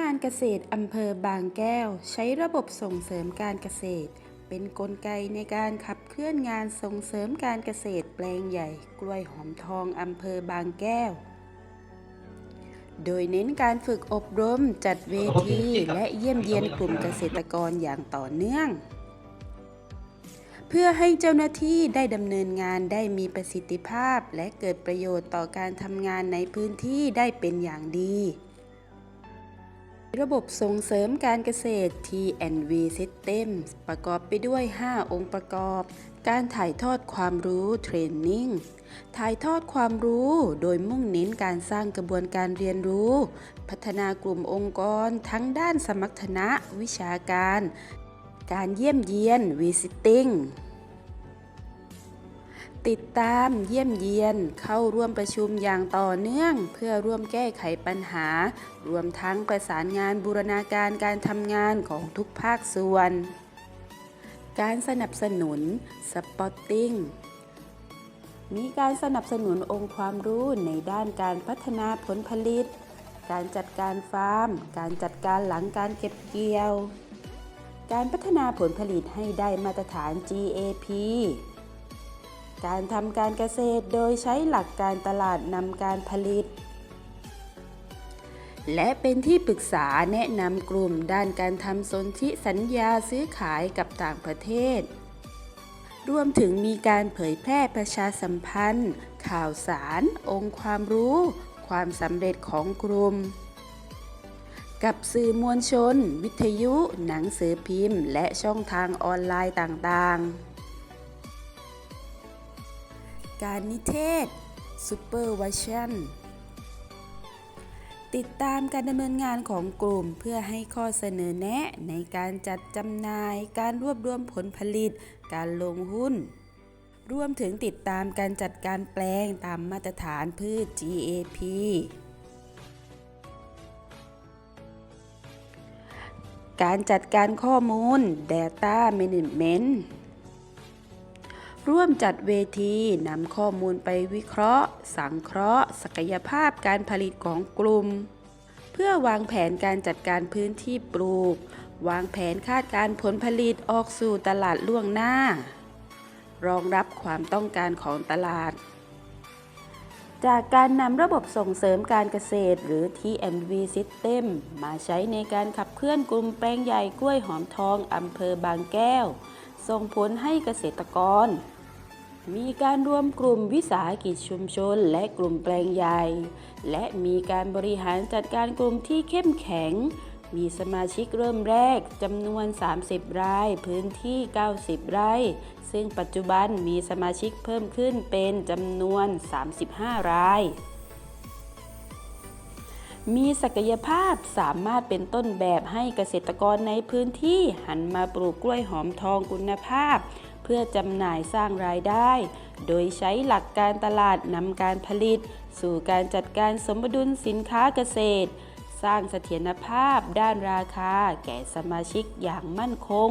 การเกษตรอำเภอบางแก้ว ใช้ระบบส่งเสริมการเกษตร เป็นนกลไกในการขับเคลื่อนงานส่งเสริมการเกษตรแปลงใหญ่ กล้วยหอมทองอำเภอบางแก้ว โดยเน้นการฝึกอบรมจัดเวทีและเยี่ยมเยียนกลุ่มเกษตรกรอย่างต่อเนื่อง เพื่อให้เจ้าหน้าที่ได้ดำเนินงานได้มีประสิทธิภาพ และเกิดประโยชน์ต่อการทำงานในพื้นที่ได้เป็นอย่างดี ระบบส่งเสริมการเกษตร T&V System ประกอบไปด้วย 5 องค์ประกอบ การถ่ายทอดความรู้เทรนนิ่ง ถ่ายทอดความรู้โดยมุ่งเน้นการสร้างกระบวนการเรียนรู้ พัฒนากลุ่มองค์กรทั้งด้านสมรรถนะวิชาการ การเยี่ยมเยียน Visiting ติดตามเยี่ยมเยียนเข้าร่วมประชุมอย่างต่อเนื่อง เพื่อร่วมแก้ไขปัญหา รวมทั้งประสานงานบูรณาการการทำงานของทุกภาคส่วน การสนับสนุนสปอตติ้งมีการสนับสนุนองค์ความรู้ในด้านการพัฒนาผลผลิต การจัดการฟาร์ม การจัดการหลังการเก็บเกี่ยว การพัฒนาผลผลิตให้ได้มาตรฐาน GAP การทำการเกษตรโดยใช้หลักการตลาดนำการผลิต และเป็นที่ปรึกษาแนะนำกลุ่มด้านการทำสนธิสัญญาซื้อขายกับต่างประเทศ รวมถึงมีการเผยแพร่ประชาสัมพันธ์ ข่าวสาร องค์ความรู้ ความสำเร็จของกลุ่ม กับสื่อมวลชน วิทยุ หนังสือพิมพ์ และช่องทางออนไลน์ต่างๆ การนิเทศ Supervision ติดตามการดำเนินงานของกลุ่มเพื่อให้ข้อเสนอแนะในการจัดจำหน่าย การรวบรวมผลผลิต การลงหุ้น รวมถึงติดตามการจัดการแปลงตามมาตรฐานพืช GAP การจัดการข้อมูล Data Management ร่วมจัดเวทีนำข้อมูลไปวิเคราะห์ สังเคราะห์ ศักยภาพการผลิตของกลุ่ม เพื่อวางแผนการจัดการพื้นที่ปลูก วางแผนคาดการผลผลิตออกสู่ตลาดล่วงหน้า รองรับความต้องการของตลาด จากการนำระบบส่งเสริมการเกษตรหรือ TMV System มาใช้ในการขับเคลื่อนกลุ่มแปลงใหญ่กล้วยหอมทองอำเภอบางแก้ว ส่งผลให้เกษตรกร มีการรวมกลุ่มวิสาหกิจชุมชน และกลุ่มแปลงใหญ่ และมีการบริหารจัดการกลุ่มที่เข้มแข็ง มีสมาชิกเริ่มแรกจำนวน 30 ราย พื้นที่ 90 ไร่ ซึ่งปัจจุบันมีสมาชิกเพิ่มขึ้นเป็นจำนวน 35 ราย มีศักยภาพสามารถเป็นต้นแบบให้เกษตรกรในพื้นที่หันมาปลูกกล้วยหอมทองคุณภาพ เพื่อจำหน่ายสร้างรายได้ โดยใช้หลักการตลาดนำการผลิต สู่การจัดการสมดุลสินค้าเกษตร สร้างเสถียรภาพด้านราคาแก่สมาชิกอย่างมั่นคง